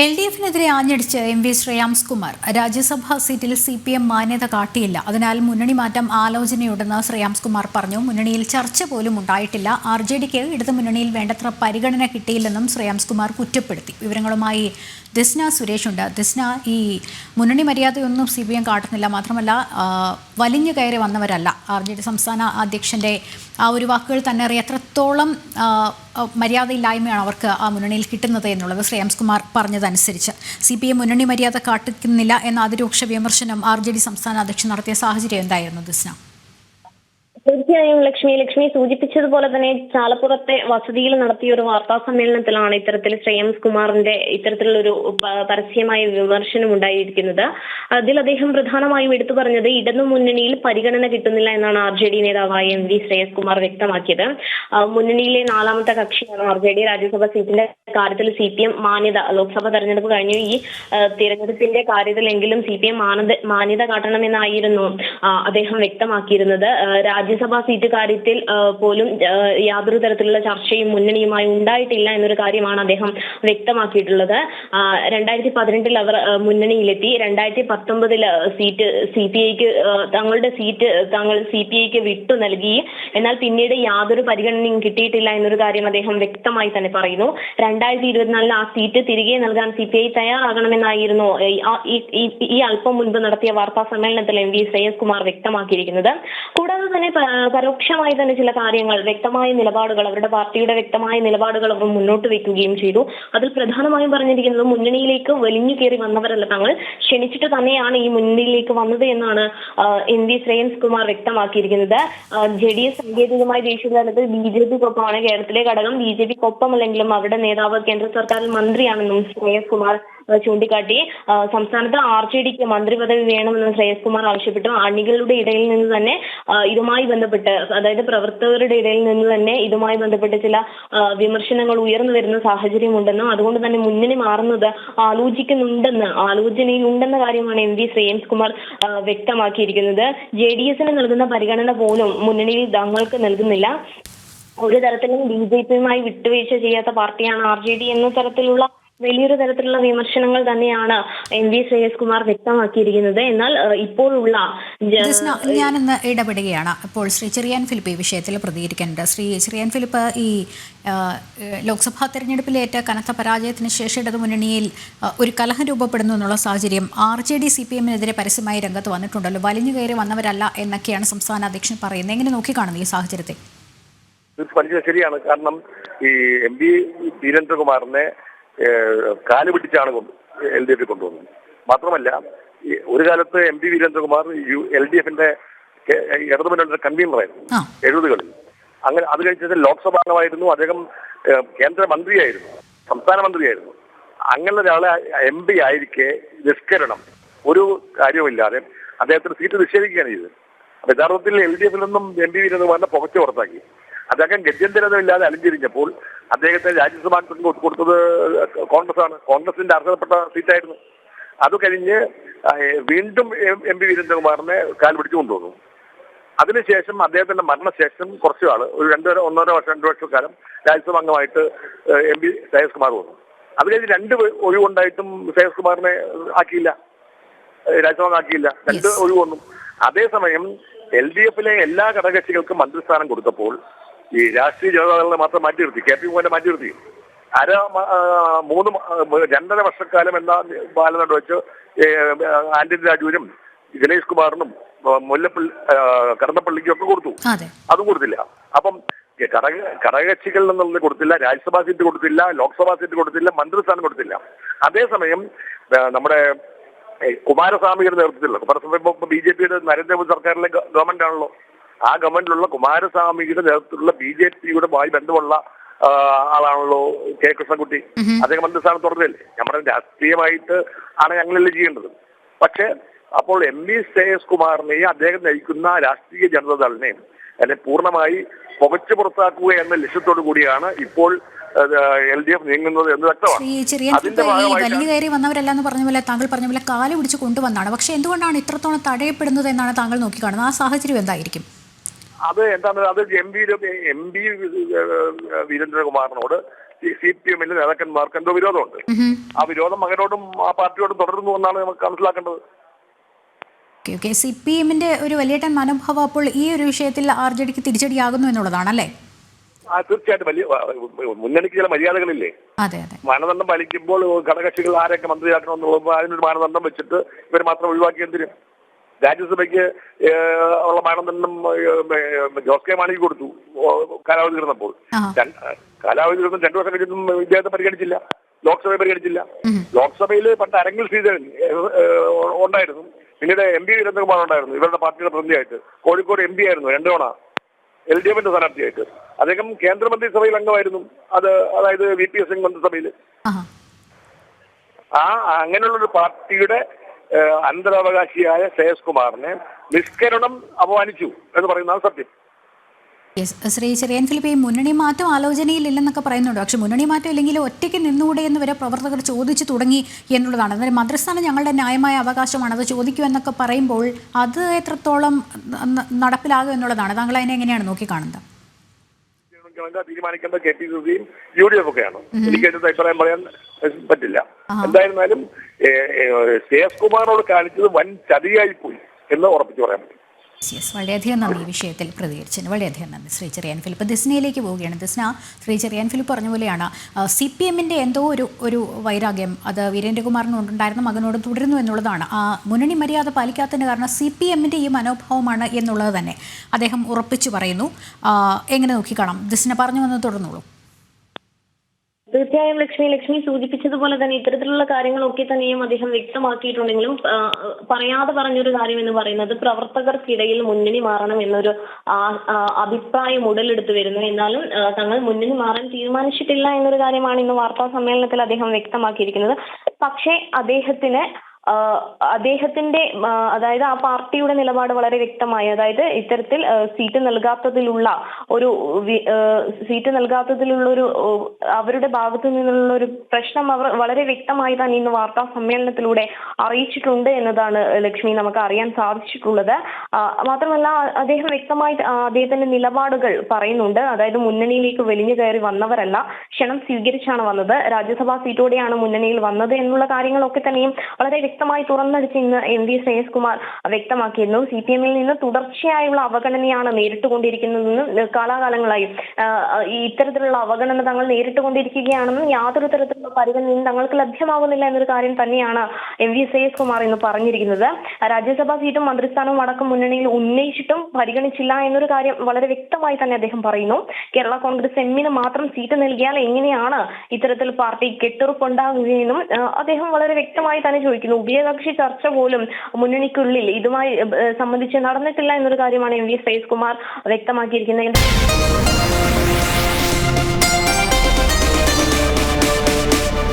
L D എഫിനെതിരെ ആഞ്ഞടിച്ച് M V Shreyams Kumar Rajya Sabha സീറ്റിൽ സി പി എം മാന്യത കാട്ടിയില്ല. അതിനാൽ മുന്നണി മാറ്റം ആലോചനയുണ്ടെന്ന് ശ്രേയാംസ് കുമാർ പറഞ്ഞു. മുന്നണിയിൽ ചർച്ച പോലും ഉണ്ടായിട്ടില്ല. ആർ ജെ ഡിക്ക് ഇടതുമുന്നണിയിൽ വേണ്ടത്ര പരിഗണന കിട്ടിയില്ലെന്നും ശ്രേയാംസ് കുമാർ കുറ്റപ്പെടുത്തി. വിവരങ്ങളുമായി ദിസ്ന സുരേഷ് ഉണ്ട്. ദിസ്ന ഈ മുന്നണി മര്യാദയൊന്നും സി പി എം കാട്ടുന്നില്ല. മാത്രമല്ല വലിഞ്ഞു കയറി വന്നവരല്ല. ആർ ജെ ഡി സംസ്ഥാന അധ്യക്ഷന്റെ ആ ഒരു വാക്കുകൾ തന്നെ അറിയാം. എത്രത്തോളം മര്യാദയില്ലായ്മയാണ് അവർക്ക് ആ മുന്നണിയിൽ കിട്ടുന്നത് എന്നുള്ളത് ശ്രേയാംസ് കുമാർ പറഞ്ഞതനുസരിച്ച്. സി പി എം മുന്നണി മര്യാദ കാട്ടിക്കുന്നില്ല എന്ന അതിരൂക്ഷ വിമർശനം ആർ ജെ ഡി സംസ്ഥാന അധ്യക്ഷൻ നടത്തിയ സാഹചര്യം എന്തായിരുന്നു ദിസ്ന? തീർച്ചയായും ലക്ഷ്മി ലക്ഷ്മി സൂചിപ്പിച്ചതുപോലെ തന്നെ ചാലപ്പുറത്തെ വസതിയിൽ നടത്തിയ ഒരു വാർത്താ സമ്മേളനത്തിലാണ് ഇത്തരത്തിൽ ശ്രേയംസ് കുമാറിന്റെ ഇത്തരത്തിലുള്ളൊരു ഒരു പരസ്യമായ വിമർശനം ഉണ്ടായിരിക്കുന്നത്. അതിൽ അദ്ദേഹം പ്രധാനമായും എടുത്തു പറഞ്ഞത് ഇടതു മുന്നണിയിൽ പരിഗണന കിട്ടുന്നില്ല എന്നാണ് ആർ ജെ ഡി നേതാവായ എം വി ശ്രേയസ് കുമാർ വ്യക്തമാക്കിയത്. മുന്നണിയിലെ നാലാമത്തെ കക്ഷിയാണ് ആർ ജെ ഡി രാജ്യസഭാ സീറ്റിന്റെ കാര്യത്തിൽ സി പി എം മാന്യത ലോക്സഭാ തെരഞ്ഞെടുപ്പ് കഴിഞ്ഞു. ഈ തിരഞ്ഞെടുപ്പിന്റെ കാര്യത്തിലെങ്കിലും സി പി എം മാന്യത കാട്ടണമെന്നായിരുന്നു അദ്ദേഹം വ്യക്തമാക്കിയിരുന്നത്. ആ, രാജ്യസഭാ സീറ്റ് കാര്യത്തിൽ പോലും യാതൊരു തരത്തിലുള്ള ചർച്ചയും മുന്നണിയുമായി ഉണ്ടായിട്ടില്ല എന്നൊരു കാര്യമാണ് അദ്ദേഹം വ്യക്തമാക്കിയിട്ടുള്ളത്. രണ്ടായിരത്തി പതിനെട്ടിൽ അവർ മുന്നണിയിലെത്തി. രണ്ടായിരത്തി പത്തൊമ്പതിൽ സീറ്റ് സി പി ഐക്ക് തങ്ങളുടെ സീറ്റ് തങ്ങൾ സി പി ഐക്ക് വിട്ടു നൽകി. എന്നാൽ പിന്നീട് യാതൊരു പരിഗണനയും കിട്ടിയിട്ടില്ല എന്നൊരു കാര്യം അദ്ദേഹം വ്യക്തമായി തന്നെ പറയുന്നു. രണ്ടായിരത്തി ഇരുപത്തിനാലിൽ ആ സീറ്റ് തിരികെ നൽകാൻ സി പി ഐ തയ്യാറാകണമെന്നായിരുന്നു ഈ- അല്പം മുൻപ് നടത്തിയ വാർത്താ സമ്മേളനത്തിൽ എം വി ശ്രേയസ് കുമാർ വ്യക്തമാക്കിയിരിക്കുന്നത്. കൂടാതെ തന്നെ പരോക്ഷമായി തന്നെ ചില കാര്യങ്ങൾ വ്യക്തമായ നിലപാടുകൾ അവരുടെ പാർട്ടിയുടെ വ്യക്തമായ നിലപാടുകൾ അവർ മുന്നോട്ട് വെക്കുകയും ചെയ്തു. അതിൽ പ്രധാനമായും പറഞ്ഞിരിക്കുന്നത് മുന്നണിയിലേക്ക് വലിഞ്ഞു കയറി വന്നവരല്ല തങ്ങൾ. ക്ഷണിച്ചിട്ട് തന്നെയാണ് ഈ മുന്നണിയിലേക്ക് വന്നത് എന്നാണ് എൻ വി ശ്രേയൻസ് കുമാർ വ്യക്തമാക്കിയിരിക്കുന്നത്. ജെ ഡി എസ് സാങ്കേതികമായി ദേശീയ തലത്തിൽ ബി ജെ പിക്കൊപ്പമാണ് കേരളത്തിലെ ഘടകം. ബി ജെ പിക്കൊപ്പമല്ലെങ്കിലും അവരുടെ നേതാവ് കേന്ദ്ര സർക്കാരിൽ മന്ത്രിയാണെന്നും ശ്രേയസ് കുമാർ ചൂണ്ടിക്കാട്ടി സംസ്ഥാനത്ത് ആർ ജെ ഡിക്ക് മന്ത്രി പദവി വേണമെന്ന് ശ്രേയസ് കുമാർ ആവശ്യപ്പെട്ടു. അണികളുടെ ഇടയിൽ നിന്ന് തന്നെ ഇതുമായി ബന്ധപ്പെട്ട് അതായത് പ്രവർത്തകരുടെ ഇടയിൽ നിന്ന് തന്നെ ഇതുമായി ബന്ധപ്പെട്ട് ചില വിമർശനങ്ങൾ ഉയർന്നു വരുന്ന സാഹചര്യമുണ്ടെന്നും അതുകൊണ്ട് തന്നെ മുന്നണി മാറുന്നത് ആലോചിക്കുന്നുണ്ടെന്ന് ആലോചനയിൽ ഉണ്ടെന്ന കാര്യമാണ് എം വി ശ്രേയസ് കുമാർ വ്യക്തമാക്കിയിരിക്കുന്നത്. ജെ ഡി എസിന് നൽകുന്ന പരിഗണന പോലും മുന്നണിയിൽ തങ്ങൾക്ക് നൽകുന്നില്ല. ഒരു തരത്തിലും ബി ജെ പിയുമായി വിട്ടുവീഴ്ച ചെയ്യാത്ത പാർട്ടിയാണ് ആർ ജെ ഡി എന്ന തരത്തിലുള്ള വലിയൊരു തരത്തിലുള്ള വിമർശനങ്ങൾ തന്നെയാണ് എം വി ശ്രേയസ് കുമാർ വ്യക്തമാക്കിയിരിക്കുന്നത്. എന്നാൽ ഇപ്പോഴുള്ള ഞാനിന്ന് ഇടപെടുകയാണ്. അപ്പോൾ ശ്രീ ചെറിയാൻ ഫിലിപ്പ് ഈ വിഷയത്തിൽ പ്രതികരിക്കുന്നുണ്ട് ശ്രീ ചെറിയാൻ ഫിലിപ്പ് ഈ ലോക്സഭാ തെരഞ്ഞെടുപ്പിലേറ്റ കനത്ത പരാജയത്തിന് ശേഷം ഇടതു മുന്നണിയിൽ ഒരു കലഹം രൂപപ്പെടുന്നു എന്നുള്ള സാഹചര്യം R J D C P എമ്മിനെതിരെ പരസ്യമായി രംഗത്ത് വന്നിട്ടുണ്ടല്ലോ. വലിഞ്ഞു കയറി വന്നവരല്ല എന്നൊക്കെയാണ് സംസ്ഥാന അധ്യക്ഷൻ പറയുന്നത്. എങ്ങനെ നോക്കിക്കാണുന്നു ഈ സാഹചര്യത്തെ? ശരിയാണ്. കാരണം ഈ എം പി വീരേന്ദ്രകുമാറിനെ ഏഹ്, കാൽ പിടിച്ചാണ് കൊണ്ട് എൽ ഡി എഫിൽ കൊണ്ടുവന്നത്. മാത്രമല്ല ഒരു കാലത്ത് M P Veerendrakumar U L D എഫിന്റെ ഇടതുമുന്നണിയുടെ കൺവീനറായിരുന്നു എഴുപതുകളിൽ. അങ്ങനെ അത് കഴിച്ചത് ലോക്സഭാംഗമായിരുന്നു അദ്ദേഹം ഏഹ്, കേന്ദ്രമന്ത്രിയായിരുന്നു സംസ്ഥാന മന്ത്രിയായിരുന്നു. അങ്ങനെ ഒരാളെ എം പി ആയിരിക്കെ നിഷ്കരണം. ഒരു കാര്യവുമില്ലാതെ അദ്ദേഹത്തിന് സീറ്റ് നിഷേധിക്കുകയാണ് ചെയ്തത്. അപ്പൊ യഥാർത്ഥത്തിൽ എൽ ഡി എഫിൽ നിന്നും എം പി വീരേന്ദ്രകുമാറിന്റെ പുകച്ചു പുറത്താക്കി. അദ്ദേഹം ഗത്യന്തരതയില്ലാതെ അലഞ്ചിരിഞ്ഞപ്പോൾ അദ്ദേഹത്തെ രാജ്യസഭാ അംഗത്വം കൊടുത്തത് കോൺഗ്രസ് ആണ്. കോൺഗ്രസിന്റെ അർഹതപ്പെട്ട സീറ്റായിരുന്നു. അത് കഴിഞ്ഞ് വീണ്ടും എം പി വീരേന്ദ്രകുമാറിനെ കാൽ പിടിച്ചു കൊണ്ടുവന്നു. അതിനുശേഷം അദ്ദേഹത്തിന്റെ മരണശേഷം കുറച്ചു ആൾ ഒരു രണ്ടര ഒന്നര വർഷം രണ്ടു വർഷക്കാലം രാജ്യസഭ അംഗമായിട്ട് എം പി ശ്രേയസ് കുമാർ വന്നു. അത് കഴിഞ്ഞ് രണ്ട് ഒഴിവുണ്ടായിട്ടും ശ്രേയസ് കുമാറിനെ ആക്കിയില്ല രാജ്യസഭ ആക്കിയില്ല. രണ്ട് ഒഴിവൊന്നും ഒഴിവ് വന്നു. അതേസമയം എൽ ഡി എഫിലെ എല്ലാ ഘടകകക്ഷികൾക്കും മന്ത്രിസ്ഥാനം കൊടുത്തപ്പോൾ ഈ രാഷ്ട്രീയ ജനതാദളിനെ മാത്രം മാറ്റി നിർത്തി കെ പി മോഹനെ മാറ്റി നിർത്തി അര മൂന്ന് രണ്ടര വർഷക്കാലം എന്ന ബാലനോട് വെച്ച് ആന്റണി രാജുവിനും ഗണേഷ് കുമാറിനും മുല്ലപ്പള്ളി കടന്നപ്പള്ളിക്കും ഒക്കെ കൊടുത്തു. അതെ. കൊടുത്തില്ല. അപ്പം ഘടക ഘടകകക്ഷികളിൽ നിന്നുള്ളത് കൊടുത്തില്ല രാജ്യസഭാ സീറ്റ് കൊടുത്തില്ല ലോക്സഭാ സീറ്റ് കൊടുത്തില്ല മന്ത്രിസ്ഥാനം കൊടുത്തില്ല. അതേസമയം നമ്മുടെ കുമാരസ്വാമിയുടെ നേതൃത്വത്തിലുള്ള കുമാരസ്വാമി ഇപ്പൊ ബി ജെ പിയുടെ നരേന്ദ്രമോദി സർക്കാരിലെ ഗവൺമെന്റ് ആണല്ലോ ആ ഗവൺമെന്റിലുള്ള കുമാരസ്വാമിയുടെ നേതൃത്വത്തിലുള്ള ബി ജെ പിയുടെ മായി ബന്ധമുള്ള ആളാണല്ലോ കെ കൃഷ്ണൻകുട്ടി. അദ്ദേഹം മന്ത്രിസ്ഥാനം തുടരുകയല്ലേ നമ്മുടെ രാഷ്ട്രീയമായിട്ട് ആണ് ഞങ്ങളെല്ലാം ചെയ്യേണ്ടത്. പക്ഷേ അപ്പോൾ എം വി ശ്രേയസ് കുമാറിനെയും അദ്ദേഹം നയിക്കുന്ന രാഷ്ട്രീയ ജനതാദളിനെയും അല്ലെ പൂർണമായി പുകച്ചു പുറത്താക്കുക എന്ന ലക്ഷ്യത്തോടു കൂടിയാണ് ഇപ്പോൾ എൽ ഡി എഫ് നീങ്ങുന്നത് എന്ന് വ്യക്തമാണ്. കയറി വന്നവരല്ല എന്ന് പറഞ്ഞ പോലെ താങ്കൾ പറഞ്ഞ പോലെ കാൽ പിടിച്ച് കൊണ്ടുവന്നാണ്. പക്ഷെ എന്തുകൊണ്ടാണ് ഇത്രത്തോളം തടയപ്പെടുന്നത് എന്നാണ് താങ്കൾ നോക്കിക്കാണുന്നത്? ആ സാഹചര്യം എന്തായിരിക്കും? അത് എന്താണ്? അത് എം പി എം പി വീരേന്ദ്രകുമാറിനോട് സി പി എമ്മിലെ നേതാക്കന്മാർക്ക് എന്തോ വിരോധമുണ്ട്. ആ വിരോധം മകനോടും ആ പാർട്ടിയോടും തുടരുന്നു എന്നാണ് നമുക്ക് മനസ്സിലാക്കേണ്ടത്. ഓക്കെ സി പി എമ്മിന്റെ ഒരു വലിയേട്ടൻ മനോഭാവം അപ്പോൾ ഈ ഒരു വിഷയത്തിൽ ആർ ജെ ഡിക്ക് തിരിച്ചടിയാകുന്നു എന്നുള്ളതാണല്ലേ? ആ തീർച്ചയായിട്ടും. വലിയ മുന്നണിക്ക് ചില മര്യാദകളില്ലേ? മാനദണ്ഡം പാലിക്കുമ്പോൾ ഘടകക്ഷികൾ ആരൊക്കെ മന്ത്രിയാക്കണം എന്നുള്ളത് അതിനൊരു മാനദണ്ഡം വെച്ചിട്ട് ഇവർ മാത്രം ഒഴിവാക്കി എന്തിനും രാജ്യസഭയ്ക്ക് സഭയ്ക്ക് ഉള്ള ഏഹ്, ജോസ് കെ മാണിക്ക് കൊടുത്തു. കാലാവധി തീർന്നപ്പോൾ. കാലാവധി തീർന്നും രണ്ടു വർഷം കഴിഞ്ഞിട്ടും ഇദ്ദേഹത്തെ പരിഗണിച്ചില്ല. ലോക്സഭയെ പരിഗണിച്ചില്ല. ലോക്സഭയിൽ പണ്ട് അരങ്ങിൽ ശ്രീധരൻ ഉണ്ടായിരുന്നു. പിന്നീട് എം പി വീരേന്ദ്രകുമാർ ഉണ്ടായിരുന്നു. ഇവരുടെ പാർട്ടിയുടെ പ്രതിനിധിയായിട്ട്. കോഴിക്കോട് എം പി ആയിരുന്നു രണ്ടു തവണ എൽ ഡി എഫിന്റെ സ്ഥാനാർത്ഥിയായിട്ട്. അദ്ദേഹം കേന്ദ്രമന്ത്രിസഭയിൽ അംഗമായിരുന്നു. അത് അതായത് വി പി എസ് സിംഗ് മന്ത്രിസഭയിൽ ആ അങ്ങനെയുള്ള ഒരു പാർട്ടിയുടെ അനന്തരാവകാശിയായ ശ്രേയസ് കുമാറിനെ നിഷ്കരണം അപമാനിച്ചു എന്ന് പറയുന്നതാണ് സത്യം. ശ്രീ ചെറിയൻ ഫിലിപ്പ് ഈ മുന്നണി മാറ്റം ആലോചനയിലില്ലെന്നൊക്കെ പറയുന്നുണ്ട്. പക്ഷെ മുന്നണി മാറ്റം ഇല്ലെങ്കിൽ ഒറ്റയ്ക്ക് നിന്നുകൂടെ എന്ന് വരെ പ്രവർത്തകർ ചോദിച്ചു തുടങ്ങി എന്നുള്ളതാണ്. അന്നേരം മന്ത്രിസ്ഥാനം ഞങ്ങളുടെ ന്യായമായ അവകാശമാണ്. അത് ചോദിക്കൂ എന്നൊക്കെ പറയുമ്പോൾ അത് എത്രത്തോളം നടപ്പിലാകും എന്നുള്ളതാണ്. താങ്കൾ അതിനെ എങ്ങനെയാണ് നോക്കിക്കാണുന്നത്? തീരുമാനിക്കേണ്ട തീരുമാനിക്കേണ്ട കെ പി സി സിയും യു ഡി എഫ് ഒക്കെയാണ് എനിക്ക് അതിന്റെ അഭിപ്രായം പറയാൻ പറ്റില്ല. എന്തായിരുന്നാലും ഏഹ്, കുമാറിനോട് കാണിച്ചത് വൻ ചതിയായി പോയി എന്ന് ഉറപ്പിച്ചു പറയാൻ പറ്റും. യെസ് വളരെയധികം നന്ദി ഈ വിഷയത്തിൽ പ്രതികരിച്ചതിന്. വളരെയധികം നന്ദി. ശ്രീ ചെറിയാൻ ഫിലിപ്പ് ദിസ്നയിലേക്ക് പോവുകയാണ്. ദിസ്ന ശ്രീ ചെറിയാൻ ഫിലിപ്പ് പറഞ്ഞ പോലെയാണ് സി പി എമ്മിന്റെ എന്തോ ഒരു ഒരു വൈരാഗ്യം അത് വീരേന്ദ്രകുമാറിനോടുണ്ടായിരുന്ന മകനോട് തുടരുന്നു എന്നുള്ളതാണ്. ആ മുന്നണി മര്യാദ പാലിക്കാത്തതിന് കാരണം സി പി എമ്മിന്റെ ഈ മനോഭാവമാണ് എന്നുള്ളത് തന്നെ അദ്ദേഹം ഉറപ്പിച്ചു പറയുന്നു. എങ്ങനെ നോക്കിക്കാണാം? ദിസ്ന പറഞ്ഞു വന്ന് തുടർന്നോളൂ. തീർച്ചയായും ലക്ഷ്മി ലക്ഷ്മി സൂചിപ്പിച്ചതുപോലെ തന്നെ ഇത്തരത്തിലുള്ള കാര്യങ്ങളൊക്കെ തന്നെയും അദ്ദേഹം വ്യക്തമാക്കിയിട്ടുണ്ടെങ്കിലും പറയാതെ പറഞ്ഞൊരു കാര്യം എന്ന് പറയുന്നത് പ്രവർത്തകർക്കിടയിൽ മുന്നണി മാറണം എന്നൊരു അഭിപ്രായം ഉടലെടുത്തു വരുന്നു. എന്നാലും തങ്ങൾ മുന്നണി മാറാൻ തീരുമാനിച്ചിട്ടില്ല എന്നൊരു കാര്യമാണ് ഇന്ന് വാർത്താ സമ്മേളനത്തിൽ അദ്ദേഹം വ്യക്തമാക്കിയിരിക്കുന്നത്. പക്ഷേ അദ്ദേഹത്തിന് അദ്ദേഹത്തിന്റെ അതായത് ആ പാർട്ടിയുടെ നിലപാട് വളരെ വ്യക്തമായി. അതായത് ഇത്തരത്തിൽ സീറ്റ് നൽകാത്തതിലുള്ള ഒരു സീറ്റ് നൽകാത്തതിലുള്ള ഒരു അവരുടെ ഭാഗത്തു നിന്നുള്ള ഒരു പ്രശ്നം അവർ വളരെ വ്യക്തമായി തന്നെ ഇന്ന് വാർത്താ സമ്മേളനത്തിലൂടെ അറിയിച്ചിട്ടുണ്ട് എന്നതാണ് ലക്ഷ്മി നമുക്ക് അറിയാൻ സാധിച്ചിട്ടുള്ളത്. മാത്രമല്ല അദ്ദേഹം വ്യക്തമായി അദ്ദേഹത്തിന്റെ നിലപാടുകൾ പറയുന്നുണ്ട്. അതായത് മുന്നണിയിലേക്ക് വലിഞ്ഞു കയറി വന്നവരല്ല ക്ഷണം സ്വീകരിച്ചാണ് വന്നത്. രാജ്യസഭാ സീറ്റോടെയാണ് മുന്നണിയിൽ വന്നത് എന്നുള്ള കാര്യങ്ങളൊക്കെ തന്നെയും വളരെ വ്യക്തമായി തുറന്നടിച്ച് ഇന്ന് എം വി ശ്രേയസ് കുമാർ വ്യക്തമാക്കിയിരുന്നു. സി പി എമ്മിൽ നിന്ന് തുടർച്ചയായുള്ള അവഗണനയാണ് നേരിട്ടുകൊണ്ടിരിക്കുന്നതെന്ന് കാലാകാലങ്ങളായി. ഇത്തരത്തിലുള്ള അവഗണന തങ്ങൾ നേരിട്ടുകൊണ്ടിരിക്കുകയാണെന്നും യാതൊരു തരത്തിലുള്ള പരിഗണനയും തങ്ങൾക്ക് ലഭ്യമാകുന്നില്ല എന്നൊരു കാര്യം തന്നെയാണ് എം വി ശ്രേയസ് കുമാർ ഇന്ന് പറഞ്ഞിരിക്കുന്നത്. രാജ്യസഭാ സീറ്റും മന്ത്രിസ്ഥാനവും അടക്കം മുന്നണിയിൽ ഉന്നയിച്ചിട്ടും പരിഗണിച്ചില്ല എന്നൊരു കാര്യം വളരെ വ്യക്തമായി തന്നെ അദ്ദേഹം പറയുന്നു. കേരള കോൺഗ്രസ് എമ്മിന് മാത്രം സീറ്റ് നൽകിയാൽ എങ്ങനെയാണ് ഇത്തരത്തിൽ പാർട്ടി കെട്ടുറപ്പുണ്ടാകുകയെന്നും അദ്ദേഹം വളരെ വ്യക്തമായി തന്നെ ചോദിക്കുന്നു. ഉഭയകക്ഷി ചർച്ച പോലും മുന്നണിക്കുള്ളിൽ ഇതുമായി സംബന്ധിച്ച് നടന്നിട്ടില്ല എന്നൊരു കാര്യമാണ് എം വി ശ്രേയസ് കുമാർ വ്യക്തമാക്കിയിരിക്കുന്നത്.